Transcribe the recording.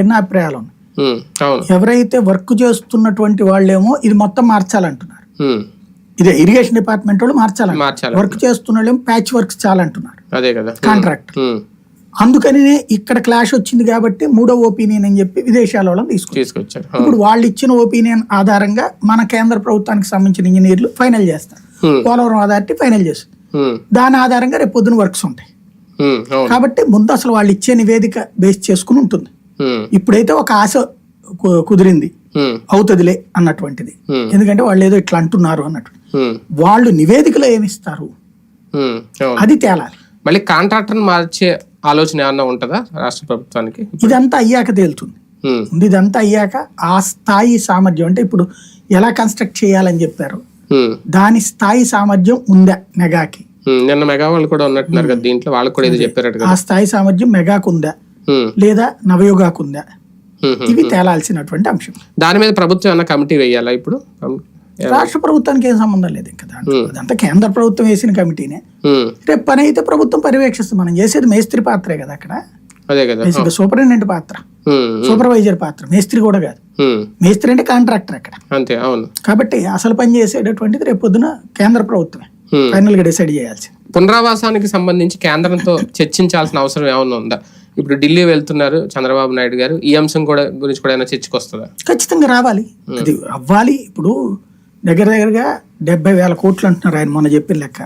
చిన్న అభిప్రాయాలు ఉన్నాయి. ఎవరైతే వర్క్ చేస్తున్నటువంటి వాళ్ళేమో ఇది మొత్తం మార్చాలంటున్నారు. ఇదే ఇరిగేషన్ డిపార్ట్మెంట్ వాళ్ళు మార్చాలి వర్క్ చేస్తున్న వాళ్ళేమో ప్యాచ్ వర్క్స్ చాలా అంటున్నారు అదే కదా. ఉమ్, కాంట్రాక్ట్ అందుకని ఇక్కడ క్లాష్ వచ్చింది కాబట్టి మూడో ఒపీనియన్ అని చెప్పి విదేశాల వాళ్ళని తీసుకొచ్చారు. ఇప్పుడు వాళ్ళు ఇచ్చిన ఒపీనియన్ ఆధారంగా మన కేంద్ర ప్రభుత్వానికి సంబంధించిన ఇంజనీర్లు ఫైనల్ చేస్తారు. పోలవరం అథారిటీ ఫైనల్ చేస్తుంది. దాని ఆధారంగా రేపు పొద్దున వర్క్స్ ఉంటాయి. కాబట్టి ముందు అసలు వాళ్ళు ఇచ్చే నివేదిక బేస్ చేసుకుని ఉంటుంది. ఇప్పుడైతే ఒక ఆశ కుదిరింది. అవుతుందిలే అన్నటువంటిది. ఎందుకంటే వాళ్ళు ఏదో ఇట్లా అంటున్నారు అన్నట్టు. వాళ్ళు నివేదికలో ఏమిస్తారు? అది తేలాలి. మళ్ళీ కాంట్రాక్టర్ మార్చే ఆలోచన ఏమన్నా ఉంటుందా రాష్ట్ర ప్రభుత్వానికి? ఇదంతా అయ్యాక తేలుతుంది. ఇదంతా అయ్యాక ఆ స్థాయి సామర్థ్యం అంటే ఇప్పుడు ఎలా కన్స్ట్రక్ట్ చేయాలని చెప్పారు? దాని స్థాయి సామర్థ్యం ఉందా మెగాకి? నిన్న మెగా వాళ్ళు కూడా ఉన్నట్టున్నారు కదా దీంట్లో. వాళ్ళకి కూడా ఇది చెప్పారట ఆ స్థాయి సామర్థ్యం మెగాకు ఉందా? లేదా నవయోగాకు ఉందా ఉమ్, ఉమ్. ఇవి తేలాల్సినటువంటి అంశం. దాని మీద ప్రభుత్వం ఏమన్నా కమిటీ వేయాలా ఇప్పుడు? రాష్ట్ర ప్రభుత్వానికి ఏం సంబంధం లేదు ఇంకా దాంట్లో. అదంతా కేంద్ర ప్రభుత్వం వేసిన కమిటీనే. రేపు పని అయితే ప్రభుత్వం పర్యవేక్షిస్తుంది. మనం చేసేది మేస్త్రి పాత్రే కదా అక్కడ. బేసిక్గా సూపరింటెండెంట్ పాత్ర. సూపర్వైజర్ పాత్ర. మేస్త్రి కూడా కాదు. మేస్త్రి అంటే కాంట్రాక్టర్ అక్కడ. అంతే అవును. కాబట్టి అసలు పని చేసేటటువంటిది రేపు పొద్దున కేంద్ర ప్రభుత్వమే. ఫైనల్గా డిసైడ్ చేయాల్సింది. పునరావాసానికి సంబంధించి కేంద్రంతో చర్చించాల్సిన అవసరం ఏమైనా ఉందా? ఇప్పుడు ఢిల్లీ వెళ్తున్నారు చంద్రబాబు నాయుడు గారు. ఈ అంశం కూడా గురించి కూడా ఏమైనా చర్చకు వస్తుందా ఖచ్చితంగా రావాలి. అది అవ్వాలి ఇప్పుడు దగ్గర దగ్గరగా డెబ్బై వేల కోట్లు అంటున్నారు ఆయన మొన్న చెప్పిన లెక్క.